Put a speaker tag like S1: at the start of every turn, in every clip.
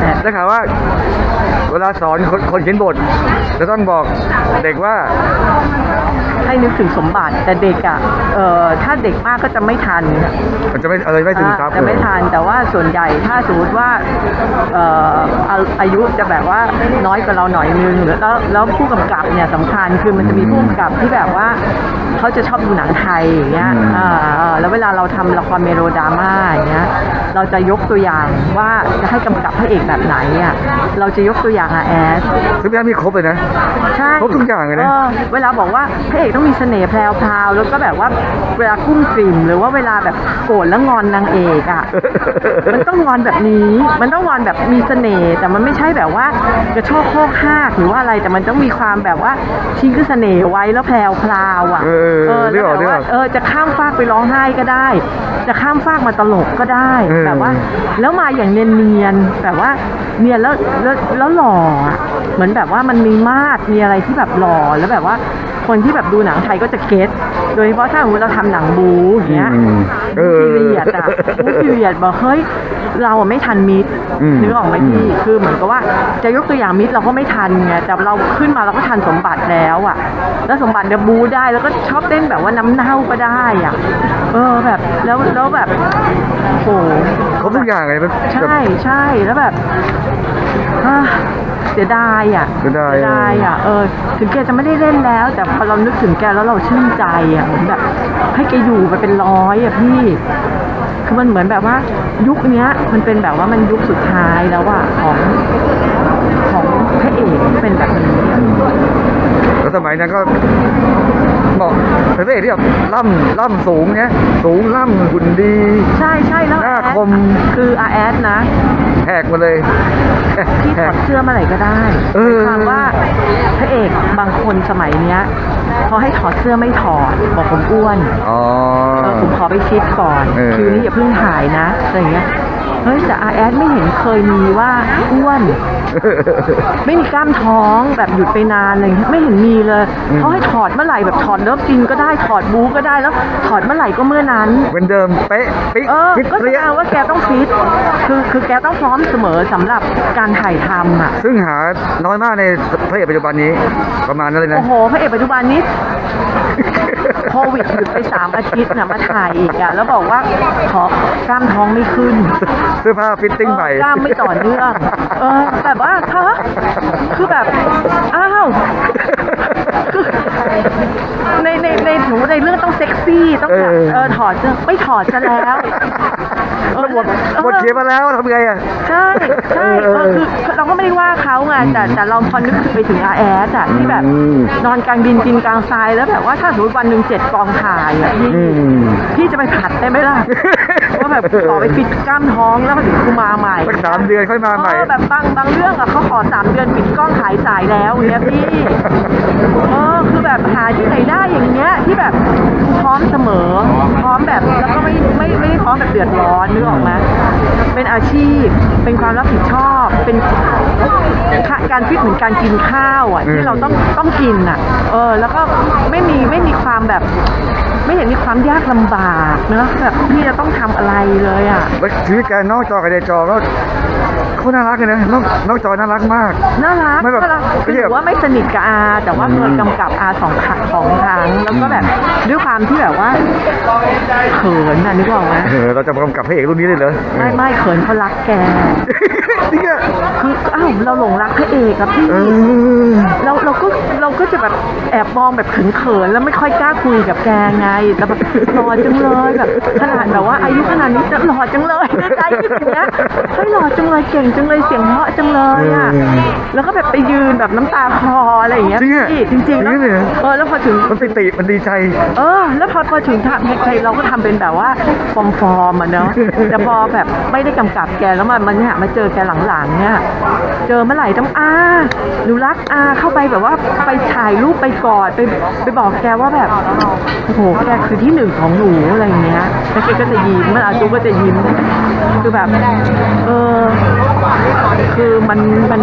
S1: แต่
S2: ได้ข่าวว่าเวลาสอนคนคนเขียนบทจะต้องบอกเด็กว่า
S1: นึกถึงสมบัติแต่เด็กอะเอ่อถ้าเด็กมากก็จะไม่ทัน
S2: มันจะไม่เออไม่ซึมซับ
S1: อ่าจะไม่ทันแต่ว่าส่วนใหญ่ถ้าสมมติว่าเอ่ออาอายุจะแบบว่าน้อยกว่าเราหน่อยนึงหรือแล้วแล้วผู้กำกับเนี่ยสำคัญคือมันจะมีผู้กำกับที่แบบว่าเขาจะชอบดูหนังไทยอย่างเงี้ยอ่าอ่าแล้วเวลาเราทำละครเมโลดราม่าอย่างเงี้ยเราจะยกตัวอย่างว่าจะให้กำกับพระเอกแบบไหนอะเราจะยกตัวอย่างอาแอส
S2: ซึ่งพี่อาร์ตมีครบเลยนะ
S1: ใช่
S2: ครบทุกอย่างเลยนะ
S1: อเวลาบอกว่าพระเอกต้องมีเสน่ห์แพรวๆแล้วก็แบบว่าเวลากุ้มกลิ่มหรือว่าเวลาแบบโกรธแล้วงอนนางเอกอะ มันต้องงอนแบบนี้ มันต้องงอนแบบมีเสน่ห์แต่มันไม่ใช่แบบว่ากระโชกโคกหักหรือว่าอะไรแต่มันต้องมีความแบบว่าทิ้งคือเสน่ห์ไว้แล้วแพรวพราวอะ
S2: เออ
S1: เออ
S2: นึ
S1: แล้ว
S2: กออก
S1: แบบ
S2: นึกอ
S1: ว่า
S2: อก
S1: เออจะข้ามฟากไปร้องไห้ก็ได้ จะข้ามฟากมาตลกก็ได้
S2: เออ
S1: แบบว่า แล้วมาอย่างเนียนๆแบบว่าเนียนแล้วแล้วแล้วหล่ออะเหมือนแบบว่ามันมีมาดมีอะไรที่แบบหล่อแล้วแบบว่าคนที่แบบดูหนังไทยก็จะเก็ตโดยเฉพาะถ้าสมมติเราทำหนังบูอย่างเงี้ย
S2: อืมเออ
S1: พีเรียดอะบูพีเรียดบอกเฮ้ยเราอะไม่ทันมิด
S2: อืม
S1: นึกออกไหมพี่คือเหมือนกับว่าจะยกตัวอย่างมิดเราก็ไม่ทันไงแต่เราขึ้นมาเราก็ทันสมบัติแล้วอะแล้วสมบัติเนี่ยบูได้แล้วก็ชอบเต้นแบบว่าน้ำเน่าก็ได้อะเออแบบแล้วแล้วแบบโอ้โห
S2: ครบทุกอย่างเลยมันแบบ
S1: ใช่ใช่แล้วแบบอ่าเสียดายอะ
S2: เสียดาย
S1: ดายอะเออถึงแกจะไม่ได้เล่นแล้ว แต่พอเรานึกถึงแกแล้วเราชื่นใจอะเหมือนแบบให้แกอยู่ไปเป็นร้อยอะพี่คือมันเหมือนแบบว่ายุคเนี้ย มันเป็นแบบว่ามันยุคสุดท้ายแล้วอะของของพระเอกที่เป็นแบบนี้อะ
S2: แล้วสมัยนั้นก็เหมาะเป็นพระเอกที่แบบล่ำล่ำสูงเนี้ยสูงล่ำหุ่นดี
S1: ใช่ใช่
S2: คม
S1: คืออาแอดนะ
S2: แหกมาเลย
S1: ที่
S2: แห
S1: ถอกดเสื้อเมื่อไหร่ก็ได้
S2: เออ
S1: หมายความว่าพระเอกบางคนสมัยเนี้ยพอให้ถอดเสื้อไม่ถอด บอกผมอ้วน
S2: อ๋อ
S1: เออผมขอไปฟิตก่อน
S2: เออ
S1: คิวนี้อย่าเพิ่งถ่ายนะอะไรอย่างเงี้ย เฮ้ยแต่อาแอดไม่เห็นเคยมีว่าอ้วน ไม่มีกล้ามท้องแบบหยุดไปนานอะไรอย่างเลยไม่เห็นมีเลยเขาให้ถอดเมื่อไหร่แบบถอดเลิฟจริงก็ได้ถอดบูก็ได้แล้ว ถอดเมื่อไหร่ก็เมื่อนั้น
S2: เป็นเดิมเป๊ะปิ๊ก
S1: เออ
S2: ฟิต
S1: ก็
S2: เป
S1: แส
S2: รี้
S1: ด
S2: ย
S1: งว่าแกต้องฟิตคือคือแกต้องพร้อมเสมอสำหรับการถ่ายทำอะ
S2: ซึ่งหาน้อยมากในพระเอกปัจจุบันนี้ประมาณนั้นเลยนะ
S1: โอ้โห พระเอกปัจจุบันนี้ โควิดหยุดไปสามอาทิตย์นะมาถ่ายอีกอะแล้วบอกว่าขอกล้ามท้องไม่ขึ้น
S2: เสื้อผ้าฟิตติ้งใหม่
S1: เออกล้ามไม่ต่อเนื่องเออแบบว่าฮะคือแบบอ้าวคือในในในถือว่าในเรื่องต้องเซ็กซี่ต้องแบบ
S2: เออ
S1: เออถอดเสื้อไม่ถอดซะแล้วเออ
S2: หมดหมดเขียนมาแล้วทำไงอะ
S1: ใช่ใช่เอ ไม่ได้ว่าเขาไงแต่แต่เราพอนึกไปถึงอาแอสอะที่แบบ
S2: อืม
S1: นอนกลางดินกินกลางทรายแล้วแบบว่าถ้าสมมติวันหนึ่งเจ็ดกองถ่ายอะพี่
S2: อืม
S1: พี่จะไปผัดได้ไหมล่ะว่าแบบขอไปปิดกล้ามท้องแล้วพอถึงกูมาใหม่
S2: สักสามเดือนค่อยมาใหม่
S1: เออแบบบางบางเรื่องอะเขาขอสามเดือนปิดกล้องขายสายแล้วอย่างเงี้ยพี่เออคือแบบหาที่ไหนได้อย่างเงี้ยที่แบบพร้อมเสมอ พร้อมแบบแล้วก็ไม่ไม่ไม่ได้พ ร้อมแบบเดือดร้อนนึกออกไหมเป็นอาชีพ เป็นความรับผิดชอบ เป็นการฟิตเหมือนการกินข้าวอะ
S2: อืม
S1: ที่เราต้องต้องกินอะ เออ แล้วก็ไม่มีไม่มีความแบบไม่เห็นมีความยากลำบากเนอะแบบที่จะต้องทำอะไรเลยอะ
S2: แล้วชีวิตแกนอกจอกับในจอก็ เขาน่ารักเลยนะนอกนอกจอน่ารักมาก
S1: น่ารัก
S2: ไม่แบบ
S1: น่ารัก
S2: ไม่
S1: คือ
S2: ใช่
S1: ถื
S2: แบบ
S1: อว่าไม่สนิทกับอา แต่ว่าเคยกำกับอาสองครั้งสองครั้งแล้วก็แบบด้วยความที่แบบว่าเขินน่ะนึกออกไหม
S2: เออเราจะมากำกับพระเอกรุ่นนี้เลยเหรอ
S1: ไม่ไม่เขินเขารักแก
S2: เนี่ย
S1: คืออ้าวเราหลงรักพระเอกอะพี่
S2: เออ
S1: เราเราก็เราก็จะแบบแอบมองแบบเขินๆแล้วไม่ค่อยกล้าคุยกับแกไงแต่แบบหล่อจังเลยแบบขนาดแบบว่าอายุขนาดนี้จะหล่อจังเลยในใจคิดอย่างเงี้ยเฮ้ยหล่อจังเลยเก่งจังเลยเสียงเพราะจังเลยอะ
S2: อืม
S1: แล้วก็แบบไปยืนแบบน้ำตาคลออะไรอย่างเงี้ย
S2: จริงอะ
S1: พี่จริงๆแล้ว
S2: จริงเลยเหรอ
S1: เออแล้วพอถึง
S2: มันปิติมันดีใจ
S1: เออ แล้วพอพอถึงทำใครเราก็ทำเป็นแบบว่าฟอร์มฟอร์มๆอะเนาะ แต่พอแบบไม่ได้กำกับแกแล้วมามันเนี่ยมาเจอแกหลังๆเนี่ย เจอเมื่อไหร่ต้องอาหนูรักอาเข้าไปแบบว่าไปถ่ายรูปไปกอดไปไปบอกแกว่าแบบโอ้โหแกคือที่หนึ่งของหนูอะไรอย่างเงี้ยแล้วแกก็จะยิ้มเมื่ออาจูก็จะยิ้มคือแบบ เออ คือมันมัน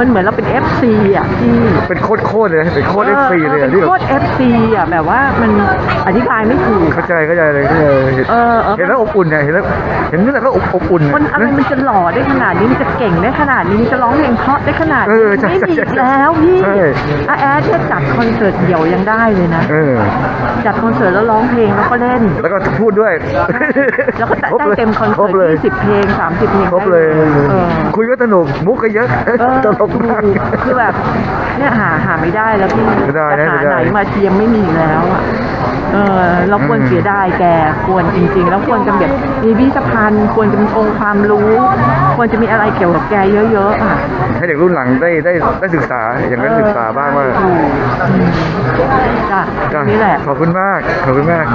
S1: มันเหมือนเราเป็น FC อะพี่
S2: เป็นโคตรโคตรเลยเป็นโคตรเอฟซีเลย
S1: เป็
S2: อะ
S1: น
S2: ที่แบ
S1: โค
S2: บ
S1: ตร FC อะแบบว่ามันอธิบายไม่ถูก
S2: เข้าใจเข้าใจเลยเออเห็น
S1: เออเออ
S2: เห็นแล้วอบอุ่นเนี่ยเห็นแล้วเห็นนี่แหละก็อบอบอุ่น
S1: คนอะไรมันจะหล่อได้ขนาดนี้มันจะเก่งได้ขนาดนี้มันจะร้องเพลงเพราะได้ขนาด
S2: เอ
S1: นี้
S2: อใช่
S1: ไม่
S2: ใช่
S1: มี
S2: ใช่
S1: อีกแล้วพี่
S2: ใช่
S1: อาแอดเนี่ยจัดคอนเสิร์ตเดี่ยวยังได้เลยนะ
S2: เออ
S1: จัดคอนเสิร์ตแล้วร้องเพลงแล้วก็เล่น
S2: แล้วก็พูดด้วย
S1: แล้วก็ได้
S2: ครบลย
S1: เต็มคอน
S2: คร
S1: เสิร์
S2: บเลย
S1: ต20 เพลง 30 เพลง
S2: ครบเลย
S1: ได้เออ
S2: คุยก็สนุกมุกก็เยอะ
S1: เออ
S2: ตลกมาก
S1: คือแบบเนี่ยหาหาไม่ได้แล้วพี่
S2: ไม่ได้
S1: จะ
S2: นะ
S1: หา
S2: ไม่ได้
S1: ไหนมาเทียมไม่มีอีกแล้วอะเออเราควร
S2: อืม
S1: เสียดายแกควรจริง ๆ แล้วควรจะแบบมีพิพิธภัณฑ์ ควรจะมีองค์ความรู้ ควรจะมีอะไรเกี่ยวกับแกเยอะ ๆ อะ
S2: ให้เด็กรุ่นหลังได้ได้ได้ศึกษาอย่างนั้นศึกษาบ้างว่า
S1: ถูกอืมจ้ะ
S2: จ้ะ
S1: นี่แหละ
S2: ขอบคุณมาก ขอบคุณมาก